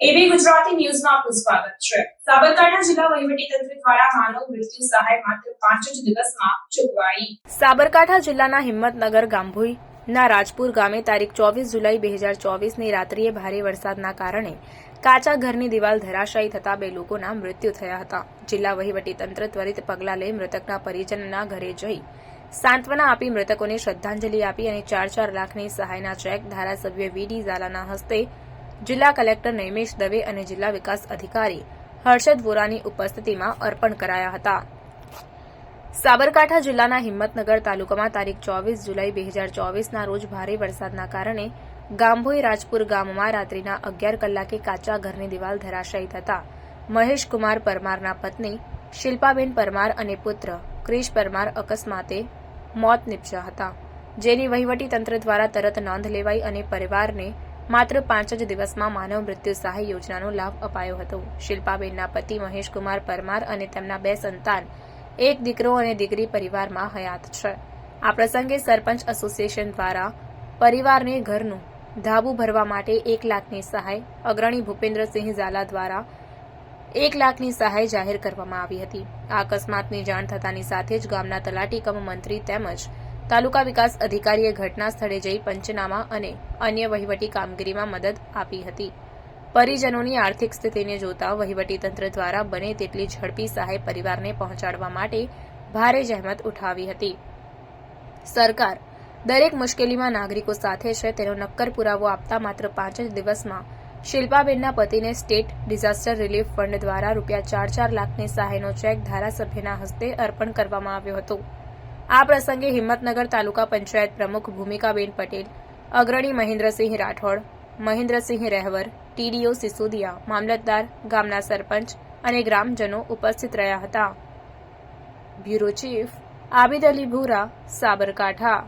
ગુજરાતી ન્યૂઝમાં આપનું સ્વાગત છે. સાબરકાંઠા જિલ્લા વહીવટીતંત્ર દ્વારા માનવ મૃત્યુ સહાય માત્ર પાંચ જ દિવસમાં ચૂકવાઈ સાબરકાંઠા જિલ્લાના હિંમતનગર ગાંભોઈના રાજપુર ગામે તારીખ ચોવીસ જુલાઈ બે હજાર ચોવીસની રાત્રિએ ભારે વરસાદના કારણે કાચા ઘરની દિવાલ ધરાશાયી થતા બે લોકોના મૃત્યુ થયા હતા. જિલ્લા વહીવટીતંત્ર ત્વરિત પગલાં લઈ મૃતકના પરિજનના ઘરે જઈ સાંત્વના આપી મૃતકોને શ્રદ્ધાંજલિ આપી અને ચાર ચાર લાખની સહાયના ચેક ધારાસભ્ય વીડી ઝાલાના હસ્તે જિલ્લા કલેક્ટર નૈમેશ દવે અને જિલ્લા વિકાસ અધિકારી હર્ષદ વોરાની ઉપસ્થિતિમાં અર્પણ કરાયા હતા. સાબરકાંઠા જિલ્લાના હિંમતનગર તાલુકામાં તારીખ ચોવીસ જુલાઈ બે હજાર ચોવીસના રોજ ભારે વરસાદના કારણે ગાંભોઈ રાજપુર ગામમાં રાત્રિના અગિયાર કલાકે કાચા ઘરની દિવાલ ધરાશાયી થતા મહેશકુમાર પરમારના પત્ની શિલ્પાબેન પરમાર અને પુત્ર ક્રિશ પરમાર અકસ્માતે મોત નીપજ્યા હતા. જેની વહીવટી તંત્ર દ્વારા તરત નોંધ લેવાઈ અને પરિવારને માત્ર પાંચ જ દિવસમાં માનવ મૃત્યુ સહાય યોજનાનો લાભ અપાયો હતો. શિલ્પાબેનના પતિ મહેશકુમાર પરમાર અને તેમના બે સંતાન, એક દીકરો અને દીકરી પરિવારમાં હયાત છે. આ પ્રસંગે સરપંચ એસોસિએશન દ્વારા પરિવારને ઘરનું ધાબુ ભરવા માટે એક લાખની સહાય, અગ્રણી ભૂપેન્દ્રસિંહ ઝાલા દ્વારા એક લાખની સહાય જાહેર કરવામાં આવી હતી. આ અકસ્માતની જાણ થતાની સાથે જ ગામના તલાટી કમ મંત્રી તેમજ તાલુકા વિકાસ અધિકારીએ ઘટના સ્થળે જઈ પંચનામા અને અન્ય વહીવટી કામગીરીમાં મદદ આપી હતી. પરિજનોની આર્થિક સ્થિતિને જોતા વહીવટીતંત્ર દ્વારા બને તેટલી ઝડપી સહાય પરિવારને પહોંચાડવા માટે ભારે જહેમત ઉઠાવી હતી. સરકાર દરેક મુશ્કેલીમાં નાગરિકો સાથે છે, તેનો નક્કર પુરાવો આપતા માત્ર પાંચ જ દિવસમાં શિલ્પાબેનના પતિને સ્ટેટ ડિઝાસ્ટર રિલીફ ફંડ દ્વારા રૂપિયા ચાર ચાર લાખની સહાયનો ચેક ધારાસભ્યના હસ્તે અર્પણ કરવામાં આવ્યો હતો. આ પ્રસંગે હિંમતનગર તાલુકા પંચાયત પ્રમુખ ભૂમિકાબેન પટેલ, અગ્રણી મહેન્દ્રસિંહ રાઠોડ, મહેન્દ્રસિંહ રહેવર, ટીડીઓ સિસોદિયા, મામલતદાર, ગામના સરપંચ અને ગ્રામજનો ઉપસ્થિત રહ્યા હતા. બ્યુરો ચીફ આબિદ અલી ભૂરા, સાબરકાંઠા.